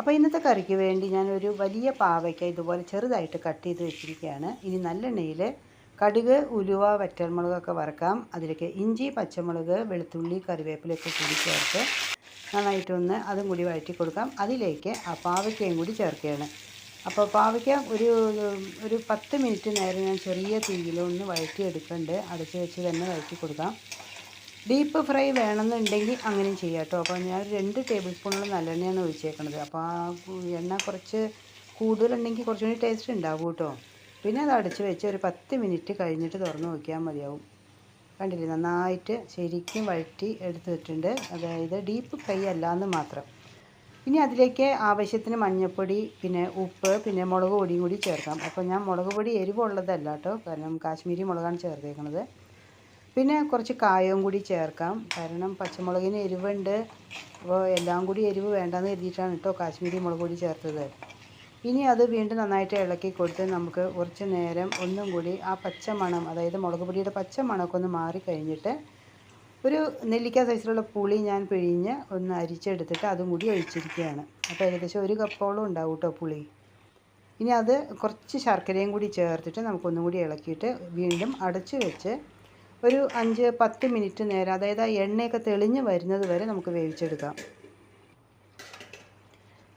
അപ്പോൾ ഇന്നത്തെ കറിക്ക് വേണ്ടി ഞാൻ ഒരു വലിയ പാവയ്ക്ക ഇതുപോലെ ചെറുതായിട്ട് കട്ട് ചെയ്ത് വെച്ചിരിക്കുകയാണ്. ഇനി നല്ലെണ്ണയിൽ കടുക് ഉലുവ വറ്റൽമുളകൊക്കെ വറക്കാം. അതിലേക്ക് ഇഞ്ചി പച്ചമുളക് വെളുത്തുള്ളി കറിവേപ്പിലൊക്കെ കൂടി ചേർത്ത് നന്നായിട്ടൊന്ന് അതും കൂടി വഴറ്റി കൊടുക്കാം. അതിലേക്ക് ആ പാവയ്ക്കയും കൂടി ചേർക്കുകയാണ്. അപ്പോൾ പാവയ്ക്ക ഒരു ഒരു പത്ത് മിനിറ്റ് നേരം ഞാൻ ചെറിയ തീയിലൊന്ന് വഴറ്റി എടുക്കുന്നുണ്ട് അടച്ച് വെച്ച് തന്നെ വഴറ്റി കൊടുക്കാം. ഡീപ്പ് ഫ്രൈ വേണമെന്നുണ്ടെങ്കിൽ അങ്ങനെ ചെയ്യാം കേട്ടോ. അപ്പോൾ ഞാൻ രണ്ട് ടേബിൾ സ്പൂണുള്ള നല്ലെണ്ണയാണ് ഒഴിച്ചേക്കണത്. അപ്പോൾ ആ എണ്ണ കുറച്ച് കൂടുതലുണ്ടെങ്കിൽ കുറച്ചുകൂടി ടേസ്റ്റ് ഉണ്ടാവും കേട്ടോ. പിന്നെ അത് അടച്ച് വെച്ച് ഒരു പത്ത് മിനിറ്റ് കഴിഞ്ഞിട്ട് തുറന്ന് നോക്കിയാൽ മതിയാവും. കണ്ടില്ലേ? നന്നായിട്ട് ശരിക്കും വഴറ്റി എടുത്തിട്ടുണ്ട് അതായത് ഡീപ്പ് ഫ്രൈ അല്ലാന്ന് മാത്രം. ഇനി അതിലേക്ക് ആവശ്യത്തിന് മഞ്ഞൾപ്പൊടി പിന്നെ ഉപ്പ് പിന്നെ മുളക് പൊടിയും കൂടി ചേർക്കാം. അപ്പോൾ ഞാൻ മുളക് പൊടി എരിവുള്ളതല്ല കേട്ടോ. കാരണം കാശ്മീരി മുളകാണ് ചേർത്തേക്കണത്. പിന്നെ കുറച്ച് കായവും കൂടി ചേർക്കാം. കാരണം പച്ചമുളകിന് എരിവുണ്ട്. അപ്പോൾ എല്ലാം കൂടി എരിവ് വേണ്ടെന്ന് കരുതിയിട്ടാണ് കേട്ടോ കാശ്മീരി മുളക് പൊടി ചേർത്തത്. ഇനി അത് വീണ്ടും നന്നായിട്ട് ഇളക്കി കൊടുത്ത് നമുക്ക് കുറച്ച് നേരം ഒന്നും കൂടി ആ പച്ച മണം അതായത് മുളക് പൊടിയുടെ പച്ച മണമൊക്കെ ഒന്ന് മാറി കഴിഞ്ഞിട്ട് ഒരു നെല്ലിക്ക സൈസിലുള്ള പുളി ഞാൻ പിഴിഞ്ഞ് ഒന്ന് അരിച്ചെടുത്തിട്ട് അതും കൂടി ഒഴിച്ചിരിക്കുകയാണ്. അപ്പോൾ ഏകദേശം ഒരു കപ്പോളം ഉണ്ടാവും കേട്ടോ പുളി. ഇനി അത് കുറച്ച് ശർക്കരയും കൂടി ചേർത്തിട്ട് നമുക്കൊന്നും കൂടി ഇളക്കിയിട്ട് വീണ്ടും അടച്ചു വെച്ച് ഒരു അഞ്ച് പത്ത് മിനിറ്റ് നേരം അതായത് ആ എണ്ണയൊക്കെ തെളിഞ്ഞ് വരുന്നത് വരെ നമുക്ക് വേവിച്ചെടുക്കാം.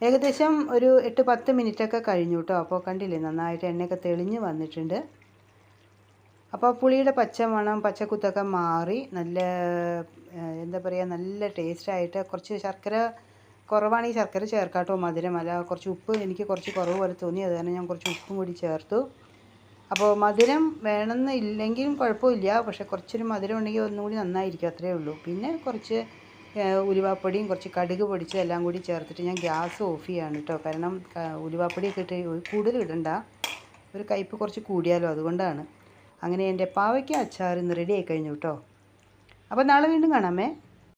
ഏകദേശം ഒരു എട്ട് പത്ത് മിനിറ്റൊക്കെ കഴിഞ്ഞു കേട്ടോ. അപ്പോൾ കണ്ടില്ലേ നന്നായിട്ട് എണ്ണയൊക്കെ തെളിഞ്ഞ് വന്നിട്ടുണ്ട്. അപ്പോൾ പുളിയുടെ പച്ചമണം പച്ചക്കുത്തൊക്കെ മാറി നല്ല എന്താ പറയുക നല്ല ടേസ്റ്റായിട്ട് കുറച്ച് ശർക്കര കുറവാണ് ഈ ശർക്കര ചേർക്കാട്ടോ മധുരം. അല്ല കുറച്ച് ഉപ്പ് എനിക്ക് കുറച്ച് കുറവ് പോലെ തോന്നി അത് കാരണം ഞാൻ കുറച്ച് ഉപ്പും കൂടി ചേർത്തു. അപ്പോൾ മധുരം വേണമെന്ന് ഇല്ലെങ്കിലും കുഴപ്പമില്ല. പക്ഷേ കുറച്ചൊരു മധുരം ഉണ്ടെങ്കിൽ ഒന്നുകൂടി നന്നായിരിക്കും അത്രയേ ഉള്ളൂ. പിന്നെ കുറച്ച് ഉലുവാപ്പൊടിയും കുറച്ച് കടുക് പൊടിച്ചത് എല്ലാം കൂടി ചേർത്തിട്ട് ഞാൻ ഗ്യാസ് ഓഫ് ചെയ്യാണ് കേട്ടോ. കാരണം ഉലുവാപ്പൊടിയൊക്കെ ഇട്ട് കൂടുതൽ ഇടണ്ട. ഒരു കയ്പ്പ് കുറച്ച് കൂടിയാലോ അതുകൊണ്ടാണ്. അങ്ങനെ എന്റെ പാവയ്ക്ക അച്ചാർ ഇന്ന് റെഡി ആയി കഴിഞ്ഞു കേട്ടോ. അപ്പോൾ നാളെ വീണ്ടും കാണാമേ.